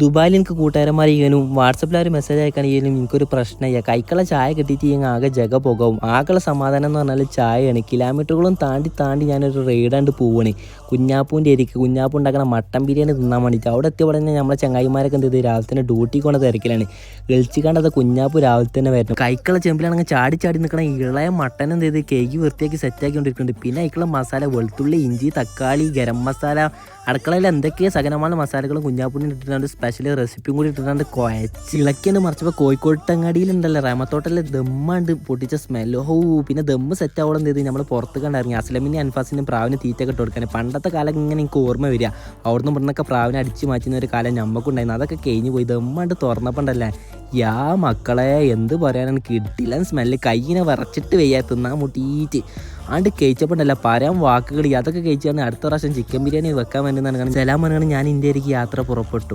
ദുബായിൽ എനിക്ക് കൂട്ടുകാരന്മാർ ചെയ്യാനും വാട്സപ്പിൽ ഒരു മെസ്സേജ് അയക്കണമെങ്കിലും എനിക്കൊരു പ്രശ്നമില്ല. കൈക്കുള്ള ചായ കിട്ടിയിട്ട് ഞാൻ ആകെ ജഗ പോകും ആകെയുള്ള സമാധാനം എന്ന് പറഞ്ഞാൽ ചായയാണ്. കിലോമീറ്ററുകളും താണ്ടി താണ്ടി ഞാനൊരു റെയ്ഡാണ്ട് പോവാണ്. കുഞ്ഞാപ്പൂന്റെ എരിക്ക് കുഞ്ഞാപ്പൂ ഉണ്ടാക്കുന്ന മട്ടൻ ബിരിയാണി തിന്നാൻ വേണ്ടിയിട്ട്. അവിടെ എത്തിയപ്പോൾ തന്നെ നമ്മളെ ചങ്ങായിമാരൊക്കെ എന്ത് ചെയ്ത്? രാവിലെ തന്നെ ഡ്യൂട്ടി കൊണ്ട തിരക്കിലാണ്. ഗളിച്ച് കണ്ടത് കുഞ്ഞാപ്പൂ രാവിലെ തന്നെ വരുന്നു കൈക്കുള്ള ചെമ്പിലാണെങ്കിൽ ചാടി ചാടി നിൽക്കണ ഇളയ മട്ടൻ എന്ത് ചെയ്ത്? കേക്ക് വൃത്തിയാക്കി സെറ്റാക്കി കൊണ്ടിരിക്കുന്നുണ്ട്. പിന്നെ അതിക്കുള്ള മസാല വെളുത്തുള്ളി ഇഞ്ചി തക്കാളി ഗരം മസാല അടുക്കളയിൽ എന്തൊക്കെയോ സകലമായ മസാലകളും കുഞ്ഞാപ്പൂടി ഇട്ടിട്ടുണ്ട്. സ്പെഷ്യൽ റെസിപ്പിയും കൂടി ഇട്ടിട്ടുണ്ട്. കുഴച്ച് ഇളക്കിയാണ് മറിച്ചപ്പോൾ ഉണ്ടല്ലോ. റേമത്തോട്ടല്ലേ? ദമ്മാണ്ട് പൊട്ടിച്ച സ്മെല്ലോ ഓ പിന്നെ ദമ്മ് സെറ്റ് ആവണം ചെയ്ത്? നമ്മൾ പുറത്ത് കണ്ടിറങ്ങി അസ്ലമിന്റെ അൻഫാസിനും പ്രാവിന് തീറ്റ ഇട്ട് കൊടുക്കാൻ പണ്ടത്തെ കാലം ഇങ്ങനെ എനിക്ക് ഓർമ്മ വരിക. അവിടുന്ന് ഇവിടുന്നൊക്കെ പ്രാവിനെ അടിച്ച് മാറ്റുന്ന ഒരു കാലം നമുക്കുണ്ടായിരുന്നു അതൊക്കെ കഴിഞ്ഞ് പോയി. ദമ്മാണ്ട് തുറന്നപ്പോണ്ടല്ലേ? യാ മക്കളെ എന്ത് പറയാനാണ്? കിട്ടില്ല സ്മെല്ല് കയ്യിനെ വിറച്ചിട്ട് വയ്യ തിന്നാൻ മുട്ടിയിട്ട് ആണ്ട് കഴിച്ചപ്പോണ്ടല്ല? പറയാൻ വാക്കുകൾ അതൊക്കെ കഴിച്ചാണ് അടുത്ത പ്രാവശ്യം ചിക്കൻ ബിരിയാണി വെക്കാൻ വേണ്ടി നടക്കണം സലാം പറഞ്ഞാണ് ഞാൻ ഇന്ത്യയിലേക്ക് യാത്ര പുറപ്പെട്ടു.